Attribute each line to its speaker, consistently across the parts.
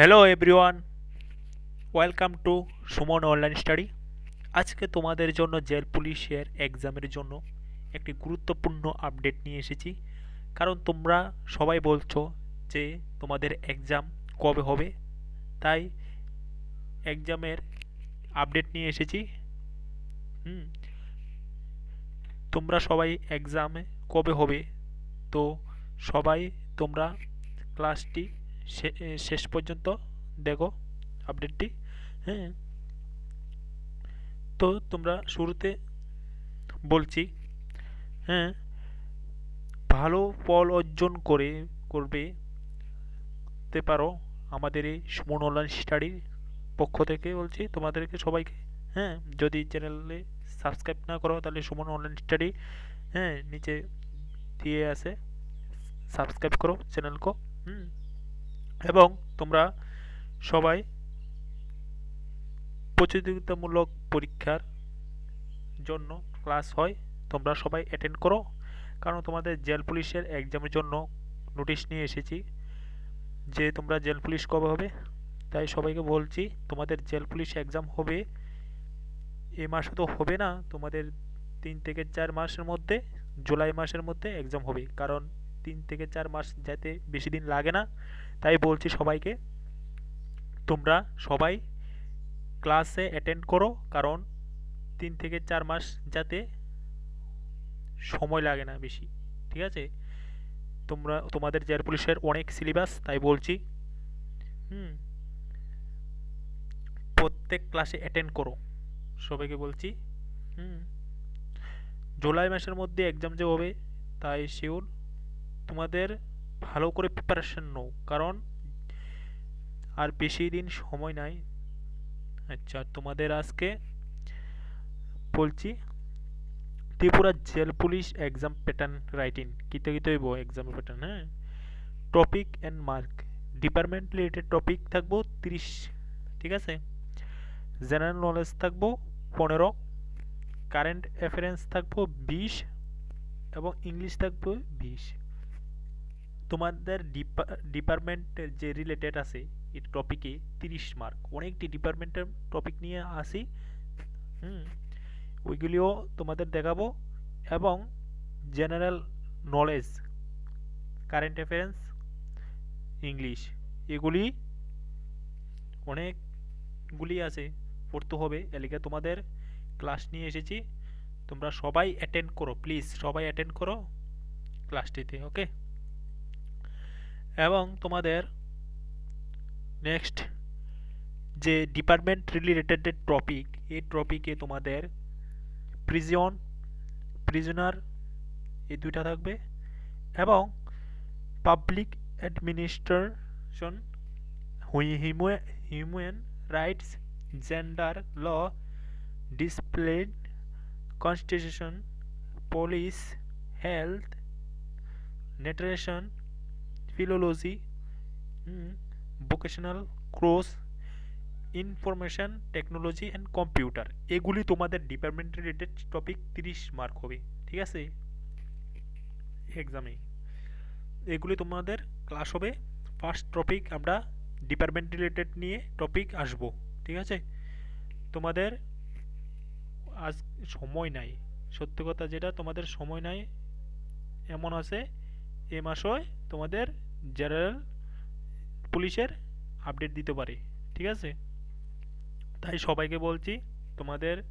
Speaker 1: Hello everyone welcome to Suman online study আজকে তোমাদের জন্য জেল পুলিশের এক্সামের জন্য একটি গুরুত্বপূর্ণ আপডেট নিয়ে এসেছি। কারণ তোমরা সবাই বলছো যে তোমাদের এক্সাম কবে হবে। তাই এক্সামের আপডেট নিয়ে এসেছি। হুম। তোমরা সবাই এক্সামে কবে হবে? তো সবাই তোমরা ক্লাসটি শেষ পর্যন্ত দেখো আপডেটটি হ্যাঁ? তো তোমরা শুরুতে বলছি হ্যাঁ? ভালো ফল অর্জন করে, করবে, তে পারো আমাদের এই সুমন অনলাইন স্টাডির পক্ষ থেকে বলছি, তোমাদেরকে সবাইকে হ্যাঁ? যদি চ্যানেলে সাবস্ক্রাইব না করো, তাহলে সুমন অনলাইন স্টাডি হ্যাঁ? নিচে দিয়ে আছে সাবস্ক্রাইব করো চ্যানেলকে হুম? এবং তোমরা সবাই প্রতিযোগিতামূলক পরীক্ষার জন্য ক্লাস হয়। তোমরা সবাই অ্যাটেন্ড করো। কারণ তোমাদের জেল পুলিশের এক্সামের জন্য নোটিশ নিয়ে এসেছি যে তোমরা জেল পুলিশ কবে হবে। তাই সবাইকে বলছি, তোমাদের জেল পুলিশ এক্সাম হবে এ মাসে তো হবে না, তোমাদের তিন থেকে চার মাসের মধ্যে, জুলাই মাসের মধ্যে এক্সাম হবে। কারণ তিন থেকে চার মাস যাতে বেশি দিন লাগে না। তাই বলছি সবাইকে, তোমরা সবাই ক্লাসে অ্যাটেন্ড করো, কারণ তিন থেকে চার মাস যাতে সময় লাগে না বেশি, ঠিক আছে? তোমরা, তোমাদের জেল পুলিশের অনেক সিলেবাস তাই বলছি। হুম, প্রত্যেক ক্লাসে অ্যাটেন্ড করো, সবাইকে বলছি। হুম, জুলাই মাসের মধ্যে এক্সাম যে হবে, তাই শিওর তোমাদের ভালো করে প্রিপারেশন নাও। কারণ আর বেশি দিন সময় নাই। আচ্ছা তোমাদের আজকে বলছি, Tripura jail police exam pattern writing কিতে কিতে হইব এক্সাম প্যাটার্ন হ্যাঁ? Topic and mark department related topic থাকব তিরিশ, ঠিক আছে? জেনারেল নলেজ থাকব পনেরো। কারেন্ট অ্যাফেয়ারেন্স থাকব বিশ এবং ইংলিশ থাকবে বিশ। তোমাদের ডিপার্টমেন্টের যে রিলেটেড আছে, এই টপিকে তিরিশ মার্ক অনেকটি ডিপার্টমেন্টের টপিক নিয়ে আসি। হুম, ওইগুলিও তোমাদের দেখাবো। এবং general knowledge current affairs English এগুলি অনেকগুলি আছে, পড়তে হবে। এলিকে তোমাদের ক্লাস নিয়ে এসেছি। তোমরা সবাই অ্যাটেন্ড করো প্লিজ সবাই অ্যাটেন্ড করো ক্লাসটিতে ওকে এবং তোমাদের নেক্সট যে ডিপার্টমেন্ট রিলেটেড টপিক এই টপিকে তোমাদের প্রিজন প্রিজনার এই দুইটা থাকবে এবং public administration human rights gender law displayed constitution police health nutrition philology vocational course information technology and computer এগুলি তোমাদের ডিপার্টমেন্ট রিলেটেড টপিক তিরিশ মার্ক হবে, ঠিক আছে? এক্সামে এগুলি তোমাদের ক্লাস হবে। ফার্স্ট টপিক আমরা ডিপার্টমেন্ট রিলেটেড নিয়ে টপিক আসব, ঠিক আছে? তোমাদের আজ সময় নাই। সত্যি কথা যেটা, তোমাদের সময় নাই, এমন আছে এ মাসে তোমাদের জেনারেল পুলিশের আপডেট দিতে পারে, ঠিক আছে? তাই সবাইকে বলছি, তোমাদের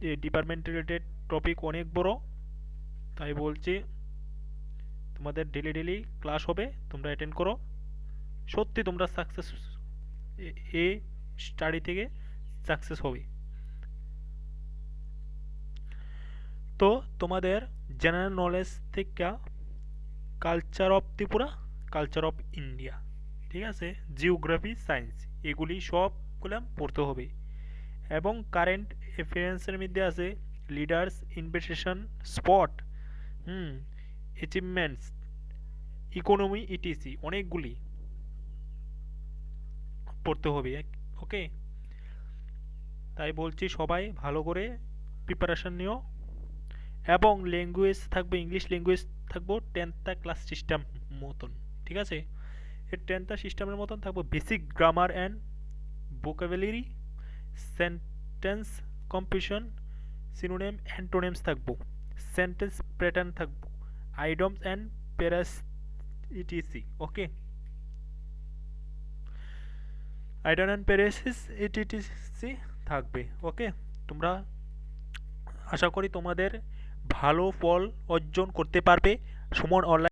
Speaker 1: এই ডিপার্টমেন্ট রিলেটেড টপিক অনেক বড়, তাই বলছি, তোমাদের ডেলি ডেলি ক্লাস হবে, তোমরা অ্যাটেন্ড করো। সত্যি তোমরা সাকসেস এই স্টাডি থেকে সাকসেস হবে। তো তোমাদের জেনারেল নলেজ থেকে culture of Tripura culture of India ঠিক আছে? জিওগ্রাফি সায়েন্স এগুলি সবগুলো পড়তে হবে। এবং কারেন্ট অ্যাফেয়ার্সের মধ্যে আছে leaders investigation spot hmm achievements economy etc অনেকগুলি পড়তে হবে ওকে তাই বলছি সবাই ভালো করে প্রিপারেশন নিও। এবং ল্যাঙ্গুয়েজ থাকবে ইংলিশ ল্যাঙ্গুয়েজ থাকব টেন্থটা ক্লাস সিস্টেম মতন, ঠিক আছে? এর টেনটা সিস্টেমের মতন থাকব basic grammar and vocabulary sentence composition synonym antonyms থাকব সেন্টেন্স প্যাটার্ন থাকব idioms and phrases etc okay idiom and phrases etc থাকবে ওকে তোমরা আশা করি তোমাদের ভালো ফল অর্জন করতে পারবে। সুমন অনলাইন